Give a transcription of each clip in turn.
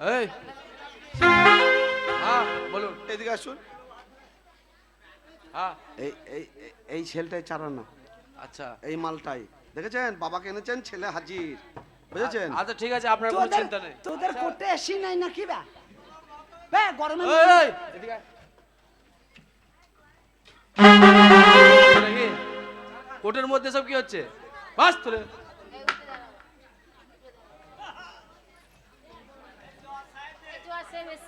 এই। হ্যাঁ বলুন। এদিকে আসুন। হ্যাঁ। এই এই ছেলেটাই চারানা আচ্ছা। এই মালটাই। দেখেছেন? বাবাকে এনেছেন ছেলে হাজির। বুঝেছেন? আচ্ছা ঠিক আছে আপনার কোনো তোদের চিন্তা নেই। তোদের কোটে এসি নাই নাকি বা? বে গরমে এই, এদিকে মধ্যে সব কি হচ্ছে? বাস তোরে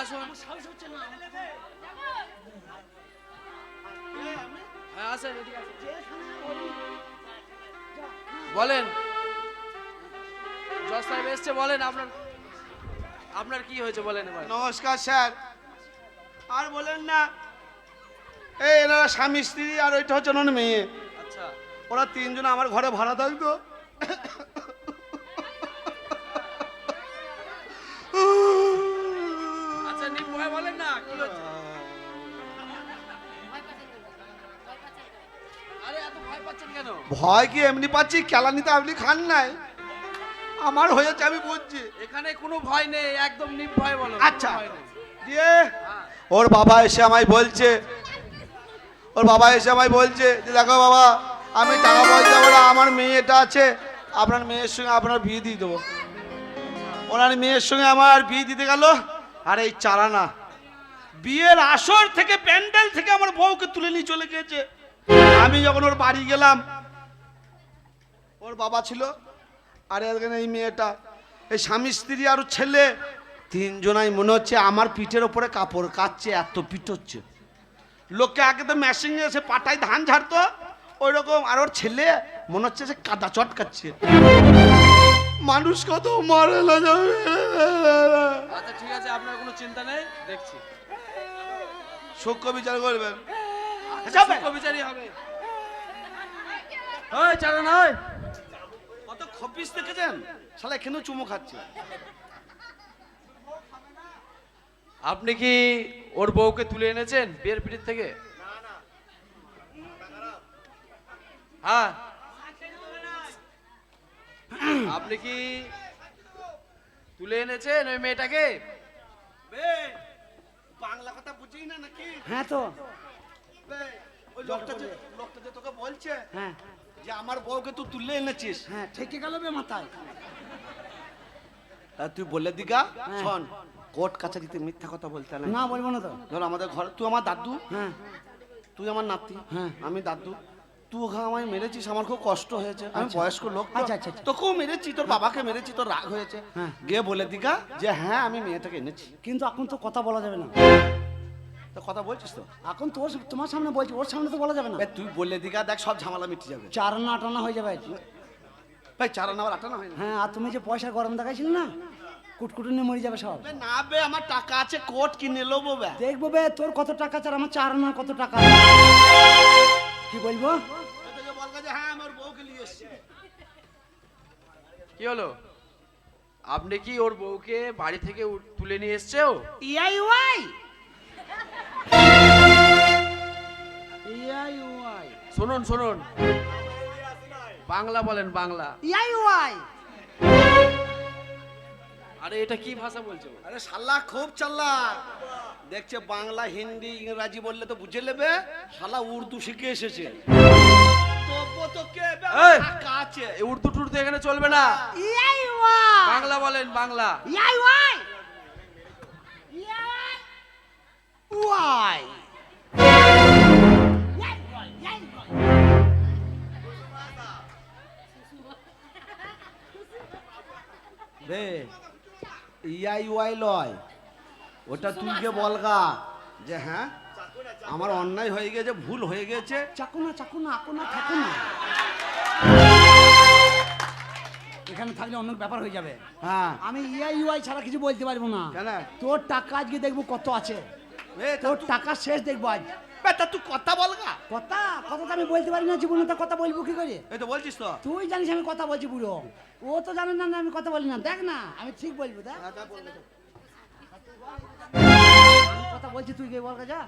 আসুন। হ্যাঁ আসেন বলেন। জজ সাহেব এসছে বলেন আপনার আপনার কি হয়েছে বলেন এবার। নমস্কার স্যার। আর বলেন না এই এনারা স্বামী স্ত্রী আর ওইটা হচ্ছে ওনার মেয়ে। আচ্ছা। ওরা তিনজন আমার ঘরে ভাড়া থাকতো। ভয় কি এমনি পাচ্ছি? কেলানিতে আপনি খান নাই। আমার হয়েছে আমি বুঝছি। এখানে কোনো ভয় নেই একদম নির্ভয় বলো আচ্ছা। দিয়ে। ওর বাবা এসে আমায় বলছে ওর বাবা এসে আমায় বলছে যে দেখো বাবা আমি টাকা পয়সা ওরা আমার মেয়েটা আছে আপনার মেয়ের সঙ্গে আপনার বিয়ে দিয়ে দেবো। ওনার মেয়ের সঙ্গে আমার বিয়ে দিতে গেল আর এই চালানা। বিয়ের আসর থেকে প্যান্ডেল থেকে আমার বউকে তুলে নিয়ে চলে গেছে আমি যখন ওর বাড়ি গেলাম ওর বাবা ছিল আর এখানে এই মেয়েটা এই স্বামী স্ত্রী আর ছেলে তিনজনাই মনে হচ্ছে আমার পিঠের ওপরে কাপড় কাচ্ছে এত পিঠ হচ্ছে। লোককে আগে তো মেশিন এসে পাটায় ধান ঝাড়তো ওই রকম আর ওর ছেলে মনে হচ্ছে যে কাদা চটকাচ্ছে। মানুষ কত মরে আচ্ছা ঠিক আছে আপনার কোনো চিন্তা নেই? দেখছি। সূক্ষ্ম বিচার করবেন। যাবে। কবিচারি হবে। ওই কত খপিস দেখেছেন? শালা এখানেও চুমো খাচ্ছে। আপনি কি ওর বউকে তুলে এনেছেন বিয়ের পিড়ির থেকে? হ্যাঁ। আপনি কি তুলে এনেছেন ওই মেয়েটাকে? বাংলা কথা বুঝি না নাকি? হ্যাঁ তো। ওই লোকটা যে লোকটা যে তোকে বলছে হ্যাঁ। যে আমার বউকে তুই তুলে এনেছিস হ্যাঁ। ঠেকে গেল বে মাথায়। তা তুই বলে দিগা হ্যাঁ। শোন কোর্ট কাছারিতে মিথ্যা কথা বলতে না না বলব না তো। ধর আমাদের ঘরে তুই আমার দাদু হ্যাঁ। তুই আমার নাতি হ্যাঁ। আমি দাদু। তুই ওখানে আমায় মেরেছিস আমার খুব কষ্ট হয়েছে। আমি আচ্ছা। বয়স্ক লোক। আচ্ছা, আচ্ছা, আচ্ছা। তোকেও মেরেছি তোর বাবাকে মেরেছি তোর রাগ হয়েছে। হ্যাঁ। গিয়ে বলে দিগা যে হ্যাঁ আমি মেয়েটাকে এনেছি। কিন্তু এখন তো কথা বলা যাবে না। তো কথা বলছিস তো? এখন তোর তোমার সামনে বলছি ওর সামনে তো বলা যাবে না। বে, তুই বলে দিগা দেখ সব ঝামেলা মিটে যাবে। চার না আটানা হয়ে যাবে ভাই না হয় না হ্যাঁ আর তুমি যে পয়সা গরম দেখাইছিলে না কুটকুটু নিয়ে মরে যাবে সব। না বে আমার টাকা আছে কোট কিনে নেব বে। দেখব বে তোর কত টাকা চার আমার চার না কত টাকা কি বলব? তোকে বলগা যে হ্যাঁ আমার বউকে নিয়ে এসছি। কি হলো? আপনি কি ওর বউকে বাড়ি থেকে তুলে নিয়ে এসছে ইয়াই ওয়াই! ইয়াই ওয়াই শুনুন শুনুন। বাংলা বলেন বাংলা। ইয়াই ওয়াই আরে এটা কি ভাষা বলছো? আরে শালা খুব চাল্লা দেখছে বাংলা হিন্দি ইংরাজি বললে তো বুঝে নেবে। শালা উর্দু শিখে এসেছে। উর্দু টুর্দু এখানে চলবে না। বাংলা বলেন বাংলা। ইয়াই ওয়াই ওয়াই বে ইয়াই ওয়াই লয়। ওটা তুই কে বলগা যে হ্যাঁ আমার অন্যায় হয়ে গেছে ভুল হয়ে গেছে চাকু না চাকু না আকু না এখানে থাকলে অন্য ব্যাপার হয়ে যাবে। হ্যাঁ। আমি ইআই ইউআই ছাড়া কিছু বলতে পারব না? তোর টাকা আজকে দেখব কত আছে। তোর টাকা শেষ দেখব আজ। বে, তা তুই কথা বল গা। কথা? কথা তো আমি বলতে পারি না জীবনে তো কথা বলব কি করে? এই তো বলছিস তো। তুই জানিস আমি কথা বলছি বুড়ো ও তো জানে না না আমি কথা বলি না। দেখ না আমি ঠিক বলব দেখ। হ্যাঁ, কথা বলছি তুই গিয়ে বল যা।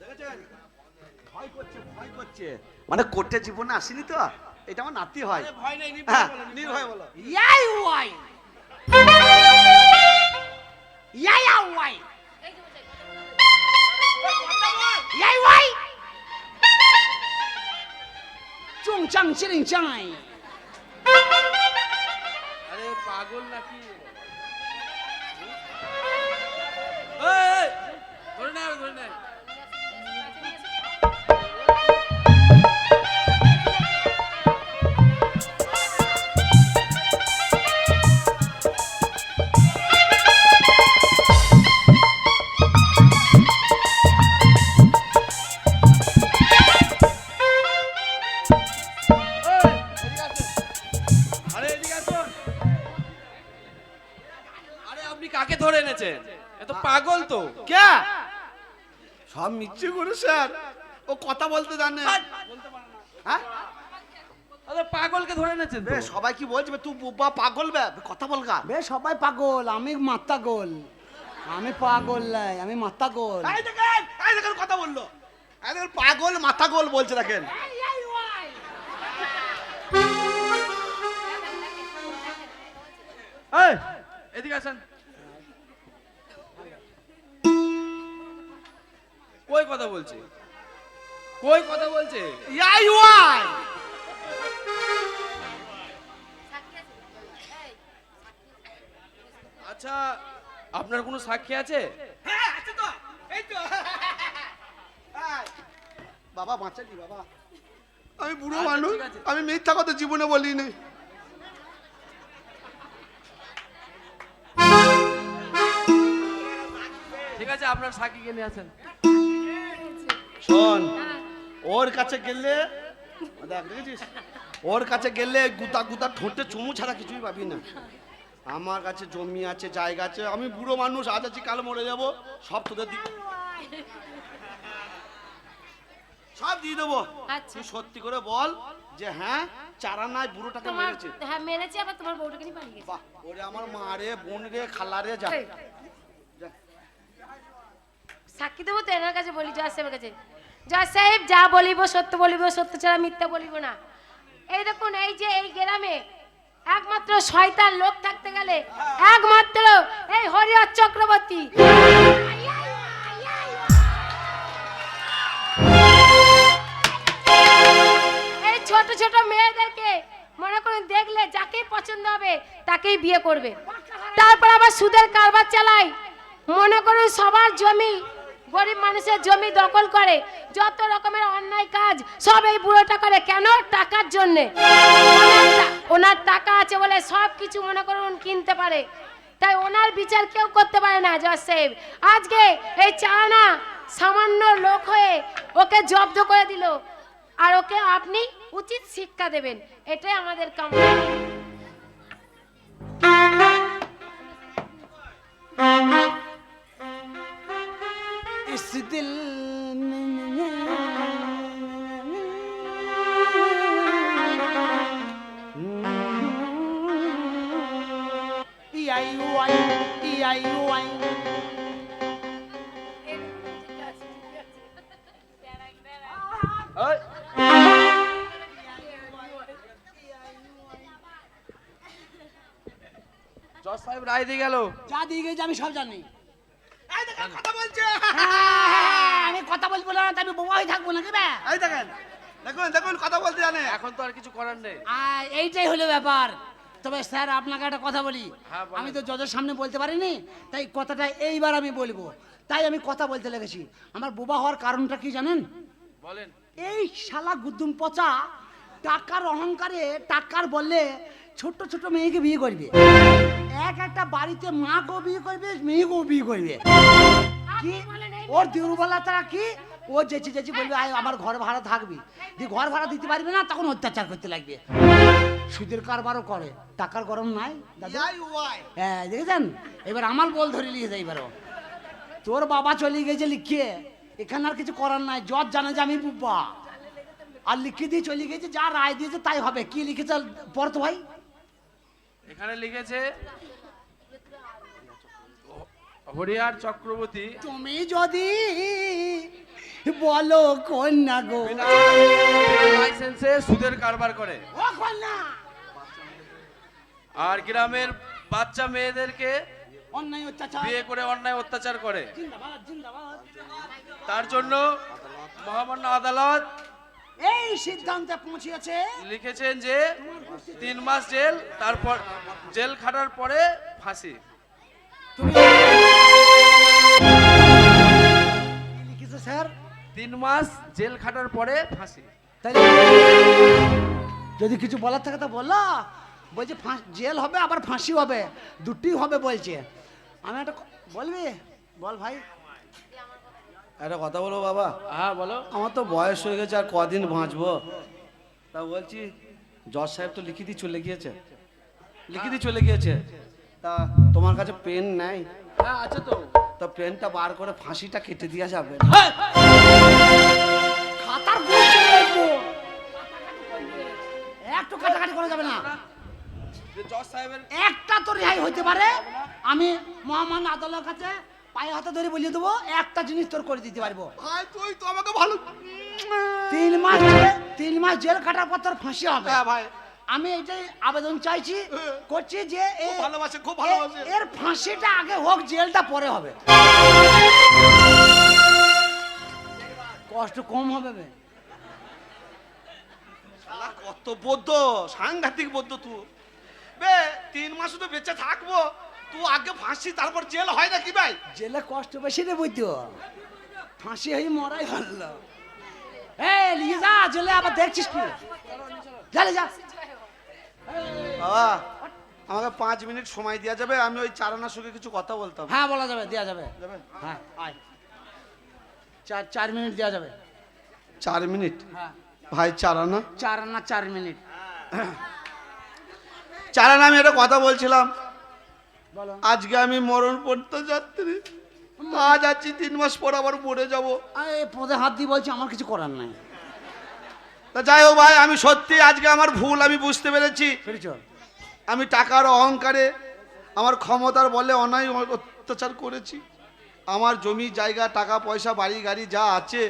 দেখেছেন? ভয় করছে ভয় করছে। মানে কোর্টে জীবনে আসেনি তো? এটা আমার নাতি হয়। ভয় নেই হ্যাঁ নির্ভয় বলো। ইয়াই ওয়াই। ইয়াই ওয়াই বসে, ইয়াই ওয়াই চুং চাং চিরিং চাই আরে পাগল নাকি এই, এই, ধরে নেয় ধরে নেয় সব মিথ্যে করে স্যার। ও কথা বলতে জানে। হ্যাঁ? পাগলকে ধরে এনেছেন বে, সবাই কি বলছে? বে, তুই বুবা পাগল বে কথা বল গা। বে সবাই পাগল আমি মাত্তা গোল আমি পাগল নাই আমি মাত্তা গোল এই দেখেন এই দেখেন কথা বলল। এই দেখেন পাগল মাথা গোল বলছে দেখেন। এই, এদিকে আসেন। কই কথা বলছে? কই কথা বলছে? ইয়াই ওয়াই সাক্ষী আছে? আচ্ছা আপনার কোনো সাক্ষী আছে? হ্যাঁ আছে তো। এই তো। বাবা বাঁচালি বাবা। আমি বুড়ো আচ্ছা, মানুষ আমি মিথ্যা কথা জীবনে বলিনি। ঠিক আছে আপনার সাক্ষীকে নিয়ে আসেন? শোন ওর কাছে গেলে দেখ দেখেছিস? ওর কাছে গেলে গুতা গুতা ঠোঁটে চুমু ছাড়া কিছুই পাবি না। আমার কাছে জমি আছে জায়গা আছে আমি বুড়ো মানুষ আজ আছি কাল মরে যাব সব তোদের দি সব দিয়ে দেবো। আচ্ছা। তুই সত্যি করে বল যে হ্যাঁ চারা নাই বুড়োটাকে মেরেছে। হ্যাঁ মেরেছি আবার তোমার বউটাকে নিয়ে পালিয়ে গেছে। বাহ ওরে আমার মা রে বোন রে খালা রে যা। সাক্ষী দেবো তো এনার কাছে বলি জয় আমার কাছে। জয় সাহেব, যা বলিব সত্য বলিব, সত্য ছাড়া মিথ্যা বলিব না। এই দেখুন, এই যে এই গ্রামে একমাত্র শয়তান লোক থাকতে গেলে একমাত্র এই হরিহর চক্রবর্তী। এই ছোট ছোট মেয়েদেরকে মনে করুন, দেখলে যাকেই পছন্দ হবে তাকেই বিয়ে করবে। তারপর আবার সুদের কারবার চালায়। মনে করুন, সবার জমি গরিব মানুষের জমি দখল করে, যত রকমের অন্যায় কাজ, সব এই বুড়োটা করে। কেন? টাকার জন্য। ওনার টাকা আছে বলে সব কিছু মনে করুন কিনতে পারে। তাই ওনার বিচার কেউ করতে পারে না, জজ সাহেব। আজকে এই চাওনা সামান্য লোক হয়ে ওকে জব্দ করে দিল। আর ওকে আপনি উচিত শিক্ষা দেবেন। এটাই আমাদের কাম Thank you. এই। জজ সাহেব রায় দিয়ে গেল। যা দিয়ে গেছে আমি সব জানি। কথা বলছে। হ্যাঁ, কথা বলব না আমি বোবা হয়ে থাকব নাকি বে? এই দেখেন দেখুন দেখুন কথা বলতে জানে। এখন তো আর কিছু করার নেই। আর এইটাই হলো ব্যাপার। তবে স্যার আপনাকে একটা কথা বলি। হ্যাঁ, বলেন। আমি তো জজের সামনে বলতে পারিনি তাই কথাটা এইবার আমি বলব। তাই আমি কথা বলতে লেগেছি। আমার বোবা হওয়ার কারণটা কি জানেন? বলেন। এই শালা গুদ্দুম পচা টাকার অহংকারে টাকার বললে ছোট্ট ছোট মেয়েকে বিয়ে করবে। এক একটা বাড়িতে মাকেও বিয়ে করবে মেয়েকেও বিয়ে করবে। কি ওর দুর্বলতা কি? ও যেচি যেচি বলবে আয় আমার ঘর ভাড়া থাকবি। দিয়ে ঘর ভাড়া দিতে পারবে না তখন অত্যাচার করতে লাগবে। সুদের কারবারও করে টাকার গরম নাই দাদা। হ্যাঁ দেখেছেন? এবার আমার বল ধরে নিয়ে এবারও। তোর বাবা চলে গেছে লিখিয়ে এখানে আর কিছু করার নাই জজ জানে যে আমি বুব্বা। আর লিখে দিয়ে চলে গেছে যা রায় দিয়েছে তাই হবে। কি লিখেছে পড় তো ভাই। এখানে লিখেছে হরিয়ার চক্রবর্তী তুমি যদি বলো কন্যা গো। লাইসেন্সে সুদের কারবার করে। ও কন্যা। আর গ্রামের বাচ্চা মেয়েদেরকে অন্যায় অত্যাচার। বিয়ে করে অন্যায় অত্যাচার করে। তার জন্য মহামান্য আদালত এই সিদ্ধান্তে পৌঁছিয়েছে লিখেছেন যে তিন মাস জেল তারপর জেল খাটার পরে ফাঁসি। কি লিখেছে স্যার? তিন মাস জেল খাটার পরে ফাঁসি। তাইলে যদি কিছু বলার থাকে তা বলো। বলছে ফাঁস- জেল হবে আবার ফাঁসি হবে। দুটি হবে বলছে। আমি একটা বলবি? বল ভাই। একটা কথা বলো বাবা। হ্যাঁ বলো। আমার তো বয়স হয়ে গেছে আর কদিন বাঁচবো? তা বলছি জজ সাহেব তো লিখে দিয়ে চলে গিয়েছে। লিখে দিয়ে চলে গিয়েছে। তা তোমার কাছে পেন নাই? হ্যাঁ আছে তো। তা পেনটা বার করে ফাঁসিটা কেটে দেওয়া যাবে। খাতার একটু কাটাকাটি করা যাবে না। যে জজ সাহেবের একটা তো রেহাই হইতে পারে। আমি মহামান্য আদালতের কাছে পায়ে হাতে ধরে বলিয়ে দেবো একটা জিনিস তোর করে দিতে পারব। তুই তো আমাকে ভালো তিন মাস তিন মাস জেল কাটার পর তোর ফাঁসি হবে। হ্যাঁ ভাই। আমি এটাই আবেদন চাইছি করছি যে ভালোবাসে, খুব ভালোবাসে। এর ফাঁসিটা আগে হোক জেলটা পরে হবে। কষ্ট কম হবে। কত বদ্ধ সাংঘাতিক বদ্ধ তু। বে তিন মাস তো বেঁচে থাকব। তুই আগে ফাঁসি তারপর জেল হয় না কি ভাই? জেলে কষ্ট বেশি রে বুঝতো ফাঁসি হয়ে মরাই ভালো। এই নিয়ে যা জেলে আবার দেখছিস কি? জেলে যা বাবা আমাকে পাঁচ মিনিট সময় দেওয়া যাবে আমি ওই চারানার সঙ্গে কিছু কথা বলতাম হ্যাঁ বলা যাবে দেওয়া যাবে। যাবে? হ্যাঁ আয়। চার চার মিনিট দেওয়া যাবে। চার মিনিট? হ্যাঁ। ভাই চারানা? চার না চার মিনিট। চারানা আমি একটা কথা বলছিলাম। বলো। আজকে আমি মরণ পড়তে যাত্রী। আজ আছি তিন মাস পর আবার মরে যাব। পদে হাত দিয়ে বলছি আমার কিছু করার নাই। তা যাই হোক ভাই আমি সত্যি আজকে আমার ভুল আমি বুঝতে পেরেছি। আমি টাকার অহংকারে আমার ক্ষমতার বলে অন্যায় অত্যাচার করেছি। আমার জমি জায়গা টাকা পয়সা বাড়ি গাড়ি যা আছে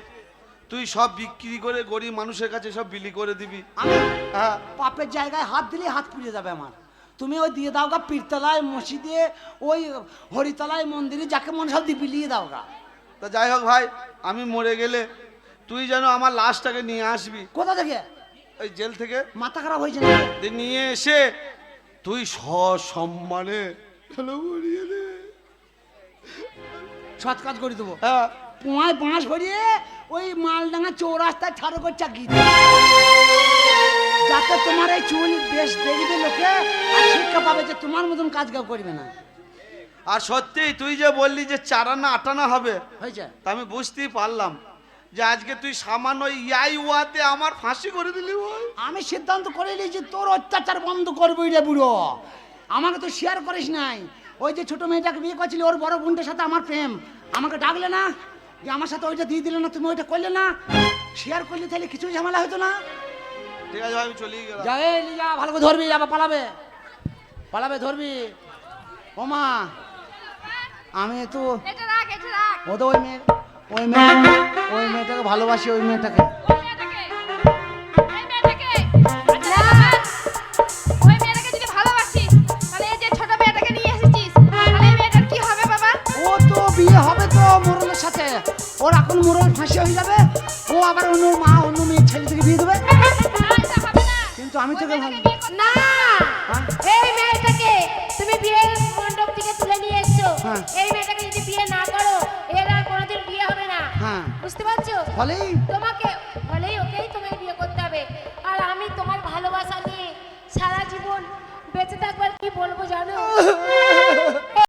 তুই সব বিক্রি করে গরিব মানুষের কাছে সব বিলি করে দিবি। হ্যাঁ। পাপের জায়গায় হাত দিলে হাত পুড়ে যাবে আমার। তুমি ওই দিয়ে দাও গা পীরতলায় মসজিদে ওই হরিতলায় মন্দিরে যাকে মনে সব দিয়ে বিলিয়ে দাও গা তা যাই হোক ভাই আমি মরে গেলে তুই যেন আমার লাশটাকে নিয়ে আসবি। কোথা থেকে? ওই জেল থেকে। মাথা খারাপ হয়েছে না দিয়ে নিয়ে এসে তুই সসম্মানে হলো বলিয়ে দে। সৎ কাজ করে দেবো। হ্যাঁ। পোঁয়ায় বাঁশ ভরিয়ে ওই মালডাঙ্গা চৌরাস্তায় ছাড়ো করে চাকরি যাতে তোমার এই চুল বেশ দেখবে লোকে আর শিক্ষা পাবে যে তোমার মতন কাজ কেউ করবে না। আর সত্যি তুই যে বললি যে চারানা আটানা হবে হয়েছে। তা আমি বুঝতেই পারলাম। যে আজকে তুই সামান্য ইয়াই ওয়াতে আমার ফাঁসি করে দিলি ভাই আমি সিদ্ধান্ত করে নিয়েছি তোর অত্যাচার বন্ধ করবি রে বুড়ো। আমাকে তো শেয়ার করিস নাই। ওই যে ছোট মেয়েটাকে বিয়ে করছিলি ওর বড় বোনটার সাথে আমার প্রেম। আমাকে ডাকলে না? যে আমার সাথে ওইটা দিয়ে দিলে না তুমি ওইটা করলে না? শেয়ার করলে তাহলে কিছু ঝামেলা হতো না? ঠিক আছে ভাই, আমি চলেই গেলাম। যা এই যা ভালো করে ধরবি যাবা পালাবে। পালাবে ধরবি। ওমা আমি তো এটা রাখ এটা রাখ। ও তো ওই মেয়ে ওই মেয়ে ওই মেয়েটাকে ভালোবাসি ওই মেয়েটাকে। বিয়ে হবে তো মোরলের সাথে। ওর এখন মোরল ফাঁসি হয়ে যাবে। ও আবার অন্য মা অন্য ছেলে থেকে বিয়ে দেবে। কিন্তু আমি তোকে ভালো না! এই মেয়েটাকে তুমি বিয়ের মণ্ডপ থেকে তুলে নিয়ে এসছো। হ্যাঁ। এই মেয়েটাকে যদি বিয়ে না করো বুঝতে পারছ? ফলেই তোমাকে বলেই ওকেই তোমায় বিয়ে করতে হবে। আর আমি তোমার ভালোবাসা নিয়ে সারা জীবন বেঁচে থাকবার কি বলব জানো?